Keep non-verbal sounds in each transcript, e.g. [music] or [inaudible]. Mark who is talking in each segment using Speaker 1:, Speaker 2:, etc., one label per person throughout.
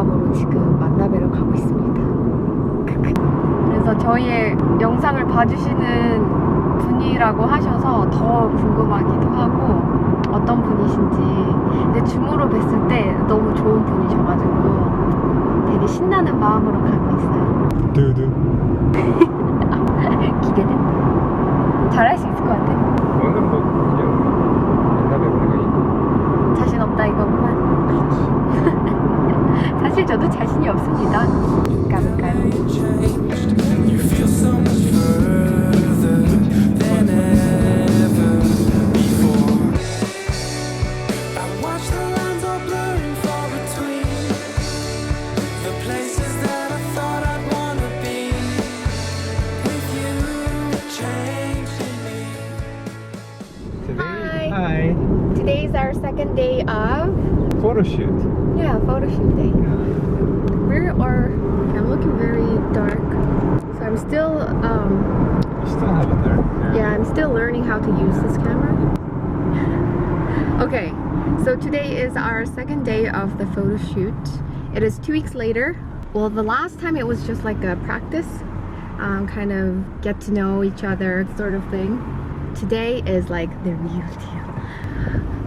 Speaker 1: 마음으로 지금 만나뵈러 가고 있습니다. 그래서 저희의 영상을 봐주시는 분이라고 하셔서 더 궁금하기도 하고 어떤 분이신지 근데 줌으로 뵀을 때 너무 좋은 분이셔가지고 되게 신나는 마음으로 가고 있어요.
Speaker 2: 두두 [laughs]
Speaker 1: 기대된다. 잘할 수 있을 것 같아.
Speaker 2: 오늘 뭐 그냥 옛날에 우리가
Speaker 1: 자신 없다 이거구만. 사실 저도 자신이 없습니다.
Speaker 2: Photo shoot
Speaker 1: yeah photo shoot day. We are. I'm looking very dark, so I'm still um
Speaker 2: you still have it there
Speaker 1: yeah I'm still learning how to use this camera. [laughs] okay, so today is our second day of the photo shoot. It is two weeks later. Well, the last time it was just like a practice, um, kind of get to know each other sort of thing. Today is like the real deal.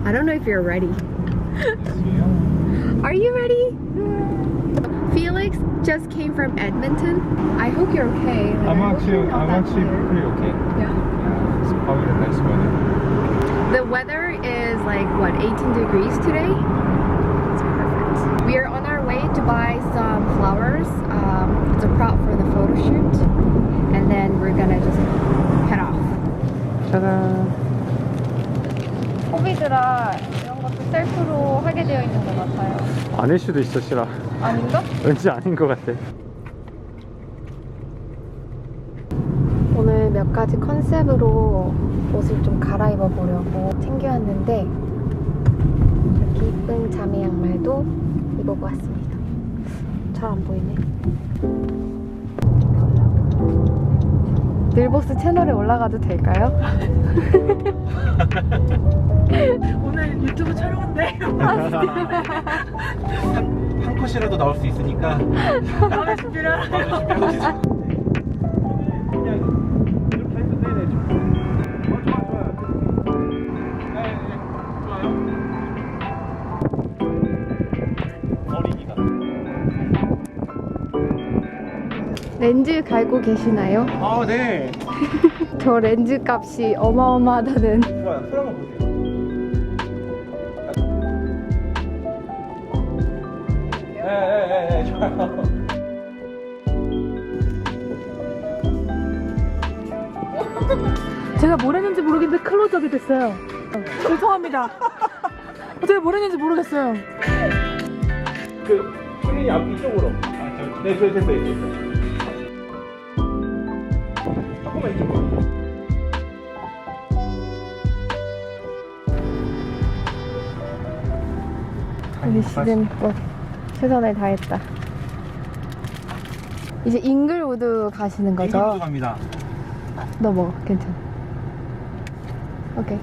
Speaker 1: I don't know if you're ready. [laughs] Are you ready? Felix just came from Edmonton. I hope you're okay. Like,
Speaker 2: I'm
Speaker 1: I hope
Speaker 2: actually
Speaker 1: you're not
Speaker 2: I'm
Speaker 1: that
Speaker 2: actually
Speaker 1: tired.
Speaker 2: pretty okay
Speaker 1: Yeah.
Speaker 2: yeah it's probably a nice weather
Speaker 1: The weather is like what 18 degrees today. It's perfect. We are on our way to buy some flowers. Um, it's a prop for the photo shoot, and then we're gonna just head off.
Speaker 2: 짜잔
Speaker 1: 코비드라 이런 것도 셀프로 하게 되어 있는 것 같아요.
Speaker 2: 아닐 수도 있어 실아
Speaker 1: 아닌가?
Speaker 2: 왠지 아닌 것 같아
Speaker 1: 오늘 몇 가지 컨셉으로 옷을 좀 갈아입어 보려고 챙겨왔는데 이렇게 이쁜 자매 양말도 입어보았습니다. 잘 안 보이네. 늘보스 채널에 올라가도 될까요? [laughs]
Speaker 3: 오늘 유튜브 촬영한대.
Speaker 4: 한 컷이라도 나올 수 있으니까
Speaker 3: 다음에 준비를 하라고.
Speaker 4: 준비하고 있어. 그냥 이렇게 해서 네네 좀. 어, 좋아 좋아. 네, 네, 좋아요. 어린이가.
Speaker 1: 렌즈 갈고 계시나요?
Speaker 4: 아 네. [laughs]
Speaker 1: 저 렌즈 값이 어마어마하다는
Speaker 4: 좋아요. 손 한번 보세요. 좋아요.
Speaker 3: 제가 뭘 했는지 모르겠는데 클로즈업이 됐어요. 죄송합니다. 제가 뭘 했는지 모르겠어요.
Speaker 4: 그 손이 앞 이쪽으로. 네, 저 됐어요, 됐어요. 조금만 이쪽으로.
Speaker 1: 우리 씨는 뭐 최선을 다했다. 이제 잉글우드 가시는 거죠?
Speaker 4: 이쪽으로 갑니다.
Speaker 1: 너 먹어, 괜찮아. 오케이.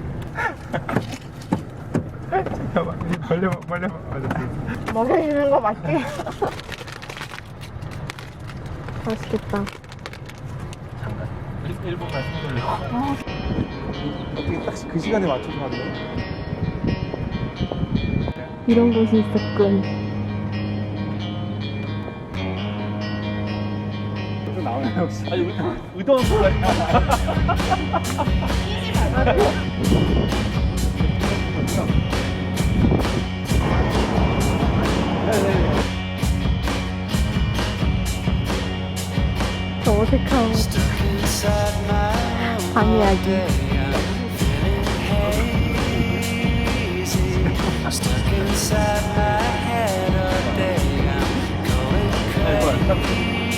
Speaker 2: 잠깐만 벌려 벌려 맞았어
Speaker 1: 먹여주는 거 맞지? [laughs] 맛있겠다.
Speaker 4: 일본 말씀드릴래요. 어떻게 딱 그 시간에 맞춰서 거예요?
Speaker 1: 이런 곳이 있었군.
Speaker 2: 혹시
Speaker 4: 아니, 의- 의도한 거야.
Speaker 1: 저 어색한 밤 이야기.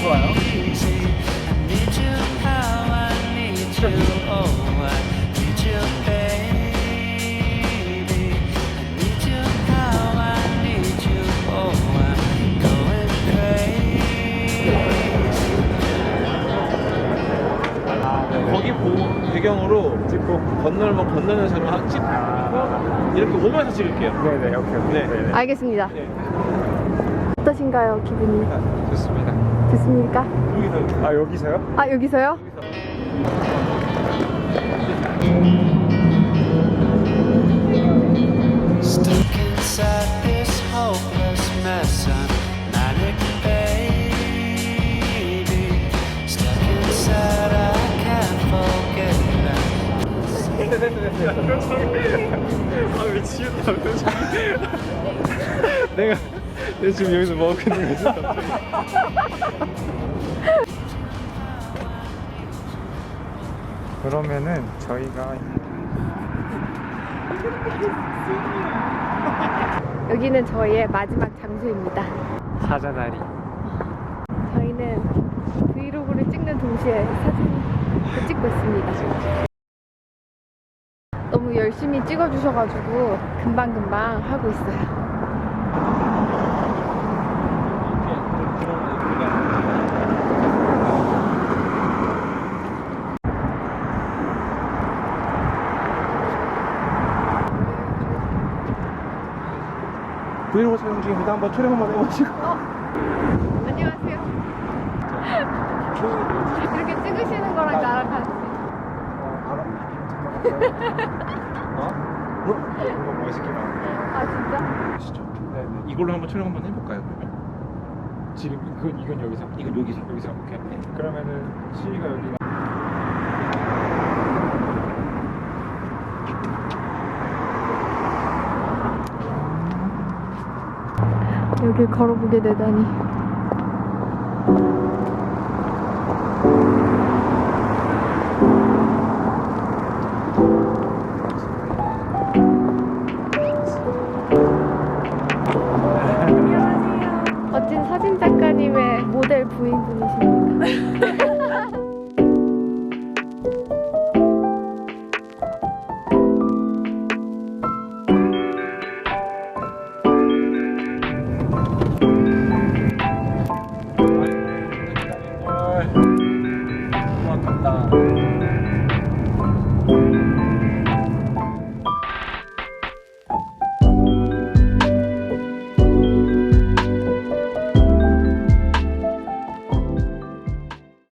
Speaker 4: 좋아요. 배경으로
Speaker 2: 찍고
Speaker 4: 건널면 건너는 장면 하- 딱 찍고 이렇게 오면서 찍을게요.
Speaker 2: 네네 오케이 오케이.
Speaker 4: 네.
Speaker 2: 네네.
Speaker 1: 알겠습니다.
Speaker 4: 네.
Speaker 1: 어떠신가요, 기분이?
Speaker 2: 좋습니다.
Speaker 1: 좋습니까?
Speaker 4: 여기서
Speaker 2: 아 여기서요?
Speaker 1: 아, 여기서요?
Speaker 5: Stuck inside this hopeless mess, I'm
Speaker 2: 아 미치겠다 표정이. 내가 내가 지금 여기서 뭐 하고 있는 거지 갑자기. 그러면은 저희가
Speaker 1: 여기는 저희의 마지막 장소입니다.
Speaker 2: 사자다리
Speaker 1: 저희는 브이로그를 찍는 동시에 사진을 찍고 있습니다. 열심히 찍어주셔가지고 금방금방 하고 있어요.
Speaker 4: 브이로그 촬영 중입니다. 한번 촬영 한번 해보시고.
Speaker 1: 안녕하세요. [laughs] 이렇게 찍으시는 거랑 나랑 같이.
Speaker 2: 어? 이거 멋있게 나오네
Speaker 1: 아,
Speaker 4: 보시죠.
Speaker 2: 네네
Speaker 4: 이걸로 한번 촬영 한번 해볼까요? 그러면?
Speaker 2: 지금 이건, 이건 여기서
Speaker 4: 이건 여기서.
Speaker 2: 여기서 오케이 그러면은 시위가 여기가
Speaker 1: 여길 걸어보게 되다니. you